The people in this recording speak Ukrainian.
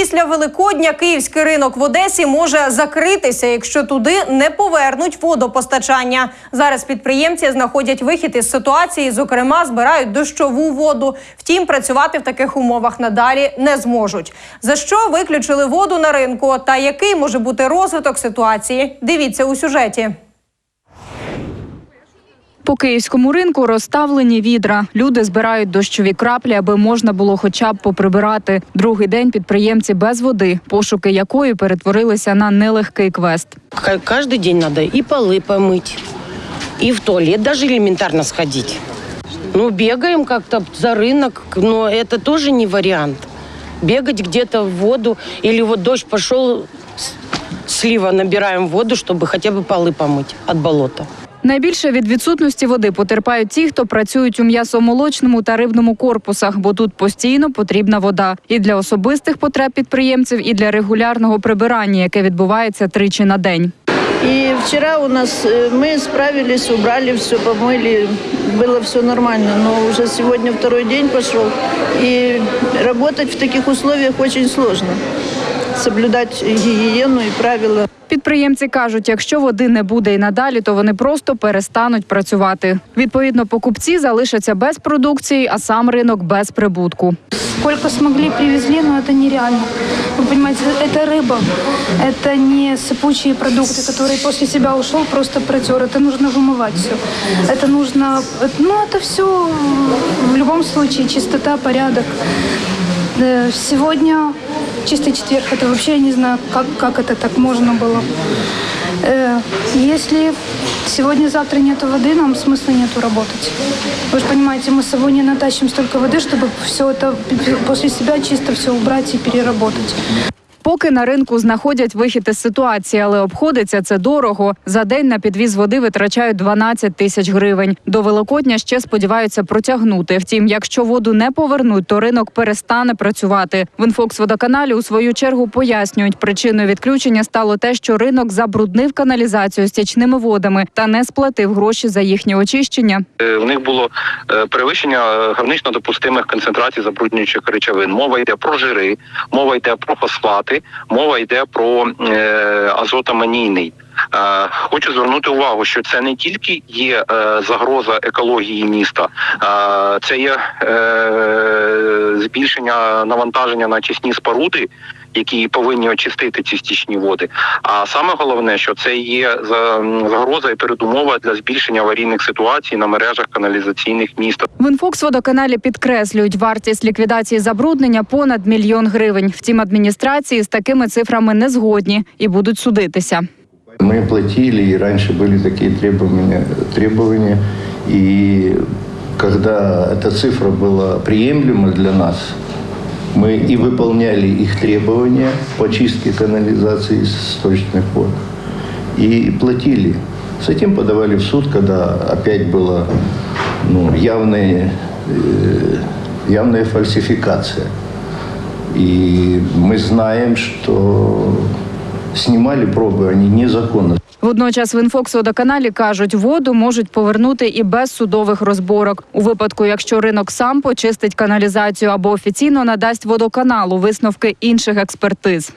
Після Великодня київський ринок в Одесі може закритися, якщо туди не повернуть водопостачання. Зараз підприємці знаходять вихід із ситуації, зокрема, збирають дощову воду. Втім, працювати в таких умовах надалі не зможуть. За що виключили воду на ринку та який може бути розвиток ситуації? Дивіться у сюжеті. По київському ринку розставлені відра. Люди збирають дощові краплі, аби можна було хоча б поприбирати. Другий день підприємці без води, пошуки якої перетворилися на нелегкий квест. Ка- Каждый день надо и полы помыть, и в туалет даже элементарно сходить. Ну, бегаем как-то за рынок, но это тоже не вариант. Бегать где-то в воду, или вот дождь пошел, с- слива набираем воду, чтобы хотя бы полы помыть от болота. Найбільше від відсутності води потерпають ті, хто працюють у м'ясомолочному та рибному корпусах, бо тут постійно потрібна вода і для особистих потреб підприємців, і для регулярного прибирання, яке відбувається тричі на день. И вчера у нас э, мы справились, убрали все, помыли, было все нормально. Но уже сегодня второй день пошел, и работать в таких условиях очень сложно. Соблюдать гигиену и правила. Підприємці кажуть, якщо води не буде і надалі, то вони просто перестануть працювати. Відповідно, покупці залишаться без продукції, а сам ринок без прибутку. Сколько смогли, привезли, но это нереально. Вы понимаете, это рыба, это не сыпучие продукты, которые после себя ушел, просто протер. Это нужно вымывать все. Это нужно, ну это все в любом случае чистота, порядок. Э, Сегодня чистый четверг, это вообще я не знаю, как, как это так можно было. Э, Если сегодня-завтра нету воды, нам смысла нету работать. Вы же понимаете, мы с собой не натащим столько воды, чтобы все это после себя чисто все убрать и переработать. Поки на ринку знаходять вихід із ситуації, але обходиться це дорого. За день на підвіз води витрачають 12 тисяч гривень. До Великодня ще сподіваються протягнути. Втім, якщо воду не повернуть, то ринок перестане працювати. В інфокс-водоканалі у свою чергу пояснюють, причиною відключення стало те, що ринок забруднив каналізацію стічними водами та не сплатив гроші за їхнє очищення. Е, В них було е, перевищення е, гранично допустимих концентрацій забруднюючих речовин. Мова йде про жири, мова йде про фосфати, мова йде про е, азотаманійний. Е, Хочу звернути увагу, що це не тільки є е, загроза екології міста, це є е, збільшення навантаження на чисні споруди, які повинні очистити ці стічні води. А саме головне, що це є за- м, загроза і передумова для збільшення аварійних ситуацій на мережах каналізаційних міста. В інфокс-водоканалі підкреслюють, вартість ліквідації забруднення понад мільйон гривень. Втім, адміністрації з такими цифрами не згодні і будуть судитися. Мы платили, и раньше были такие требования, требования. И когда эта цифра была приемлема для нас, мы и выполняли их требования по чистке канализации из сточных вод, и платили. С этим подавали в суд, когда опять была ну, явная, э, явная фальсификация. И мы знаем, что снимали проби, вони незаконно. Водночас в інфокс-водоканалі кажуть, воду можуть повернути і без судових розборок. У випадку, якщо ринок сам почистить каналізацію або офіційно надасть водоканалу висновки інших експертиз.